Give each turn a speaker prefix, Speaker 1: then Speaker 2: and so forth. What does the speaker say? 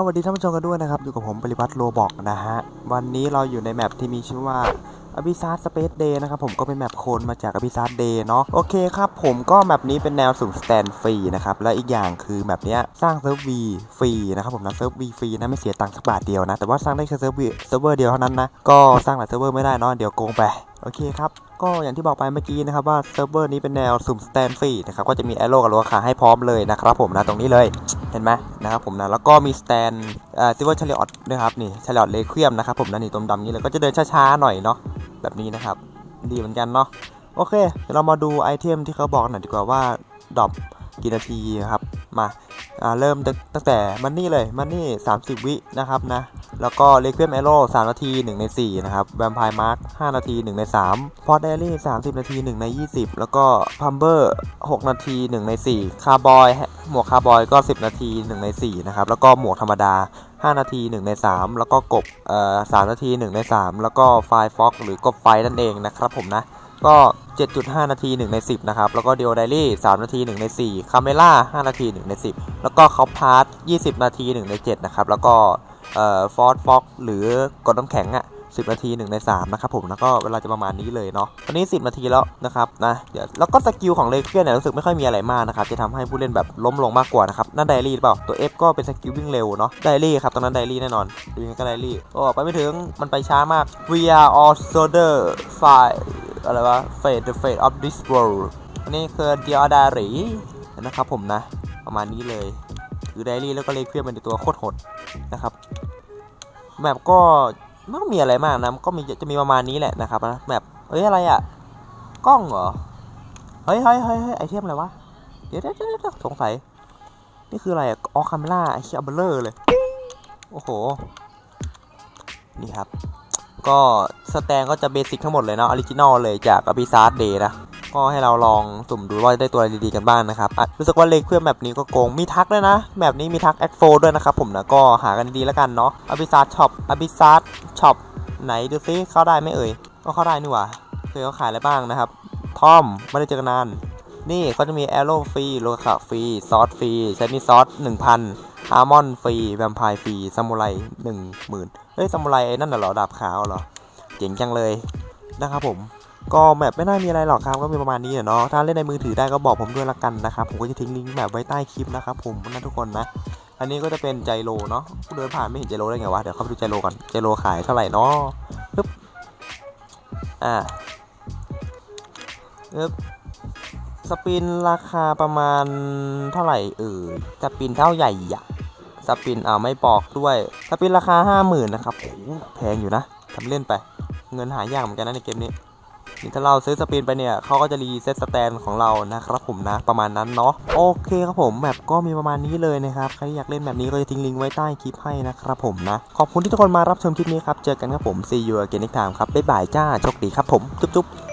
Speaker 1: สวัสดีท่านผู้ชมกันด้วยนะครับ อยู่กับผมปริวัติโลบอกนะฮะ วันนี้เราอยู่ในแมปที่มีชื่อว่าอ b ิซาร์สเปซเดย์นะครับผมก็เป็นแมปโคลนมาจากอ b ิซาร์เดย์เนาะโอเคครับผมก็แมปนี้เป็นแนวสุ่มสแตนฟรีนะครับและอีกอย่างคือแมปนี้สร้างเซิร์ฟวีฟรีนะครับผมนะเซิร์ฟวีฟรีนะไม่เสียตังค์สักบาทเดียวนะแต่ว่าสร้างได้แค่เซิร์ฟวีเซิร์ฟเวอร์เดียวเท่านั้นนะก็สร้างหลายเซิร์ฟเวอร์ไม่ได้เนาะเดี๋ยวโกงไปโอเคครับก็อย่างที่บอกไปเมื่อกี้นะครับว่าเซิร์ฟเวอร์นี้เป็นแนวสุ่มสแตนฟรีนะครับก็จะมีแอโร่กับโลคาให้พร้อมเลยนะครับผมนะตรงนี้เลย เห็นไหมนะครับผมนะแล้วก็มีสแตนเอ่อซิลเวอร์ชาริออตด้วยครับนี่ชาริออตเลควียมนะครับผมนะนี่ตมดำนี้เลยก็จะเดินช้าๆหน่อยเนาะแบบนี้นะครับ ดีเหมือนกันเนาะโอเคเดี๋ยวเรามาดูไอเทมที่เขาบอกหน่อยดีกว่าว่าดรอปกี่นาทีครับมา เริ่มตั้งแต่มันนี่เลยมันนี่ 30 วินะครับนะ แล้วก็เลคเ u ียมแอโร่3นาที 1 ใน 4 นะครับแวมไพร์มาร์ค5นาที 1 ใน 3 พอดเดลี่ 30 นาที 1 ใน 20 แล้วก็พัมเบอร์ 6 นาที 1 ใน 4 คาร์บอยหมวกคาร์บอยก็ 10 นาที 1 ใน 4 นะครับ แล้วก็หมวกธรรมดา 5 นาที 1 ใน 3 แล้วก็กบเอ่อ3นาที 1 ใน 3 แล้วก็ไฟฟ็อกหรือกบไฟนั่นเองนะครับผมนะ ก็ 7.5 นาที 1 ใน 10 นะครับ แล้วก็เดียวไดรี่ 3 นาที 1 ใน 4 คาเมล่า 5 นาที 1 ใน 10 แล้วก็คอปพาร์ท20 นาที 1 ใน 7 นะครับ แล้วก็เอ่อฟอร์ดฟ็อกหรือกดน้ำแข็งอะ10 นาที 1 ใน 3 นะครับผม แล้วก็เวลาจะประมาณนี้เลยเนาะตอนนี้ 10 นาทีแล้วนะครับนะเดี๋ยวแล้วก็สกิลของเลเกียนเนี่ยรู้สึกไม่ค่อยมีอะไรมากนะครับ จะทำให้ผู้เล่นแบบล้มลงมากกว่านะครับนั่นไดรี่หรือเปล่า ตัว F ก็เป็นสกิลวิ่งเร็วเนาะไดรี่ครับตอนนั้นไดรี่แน่นอนดูยังก็ไดรี่โอ้ไปไม่ถึงมันไปช้ามาก We are all soldier fire อะไรวะ Fate the fate of this world อันนี้คือเดียดารีนะครับผมนะ ประมาณนี้เลยคือไดรี่แล้วก็เลเกียนเป็นตัวโคตรโหดนะครับแมปก็ไม่มีอะไรมากนะก็มีจะมีประมาณนี้แหละนะครับนะแมปเฮ้ยอะไรอะ่ะกล้องเหรอเฮ้ยเฮ้ยเฮ้ยเฮ้ยไอเทมอะไรวะเดี๋ยวเดี๋ยวเดี๋ยวสงสัยนี่คืออะไรอะออคาเมล่าไอเชียเบลเลอร์เลย โอ้โห นี่ครับ ก็สแตนก็จะเบสิกทั้งหมดเลยเนาะออริจินอลเลยจากอ b ิซาร์ดเดย์นะก็ให้เราลองสุ่มดูว่าจะได้ตัวอะไรดีๆกันบ้างนะครับรู้สึกว่าเลขเพื่อนแบบนี้ก็โกงมีทักด้วยนะแบบนี้มีทักแอคโฟด้วยนะครับผมนะก็หากันดีๆแล้วกันเนาะอ b ิซาร์ดช็อปอ b ิซาร์ดช็อปไหนดูซิเข้าได้ไหมเอ่ยก็เข้าได้นี่หว่าเคยเขาขายอะไรบ้างนะครับทอมไม่ได้เจอกันนานนี่เขาจะมีแอโร่ฟรีโลคาฟรีซอสฟรีใช้นี่ซอส1,000 อาร์มอนฟรี แวมไพร์ฟรีซามูไร10,000เฮ้ยซามูไรไอ้นั่นเหรอ ดาบขาวเหรอ เจ๋งจังเลยนะครับผม ก็แมปไม่น่ามีอะไรหรอกครับ ก็มีประมาณนี้เนาะ ถ้าเล่นในมือถือได้ก็บอกผมด้วยละกันนะครับ ผมก็จะทิ้งลิงก์แมปไว้ใต้คลิปนะครับผมนะทุกคนนะ อันนี้ก็จะเป็นใจโลเนาะเดินผ่านไม่เห็นใจโลได้ไงวะ เดี๋ยวเข้าไปดูใจโลก่อนใจโลขายเท่าไหร่เนาะปึ๊บ อ่าปึ๊บสปินราคาประมาณเท่าไหร่เออสปินเท่าใหญ่อะ สปินอ่าไม่บอกด้วยสปินราคาห้าหมื่นนะครับโอ้โหแพงอยู่นะทำเล่นไป เงินหายากเหมือนกันนะในเกมนี้นี่ถ้าเราซื้อสปินไปเนี่ยเขาก็จะรีเซ็ตสแตนของเรานะครับผมนะประมาณนั้นเนาะโอเคครับผมแมปก็มีประมาณนี้เลยนะครับใครอยากเล่นแบบนี้ก็จะทิ้งลิงก์ไว้ใต้คลิปให้นะครับผมนะ ขอบคุณที่ทุกคนมารับชมคลิปนี้ครับ เจอกันครับผม see you again next time ครับบ๊ายบายจ้าโชคดีครับผมจุ๊บๆ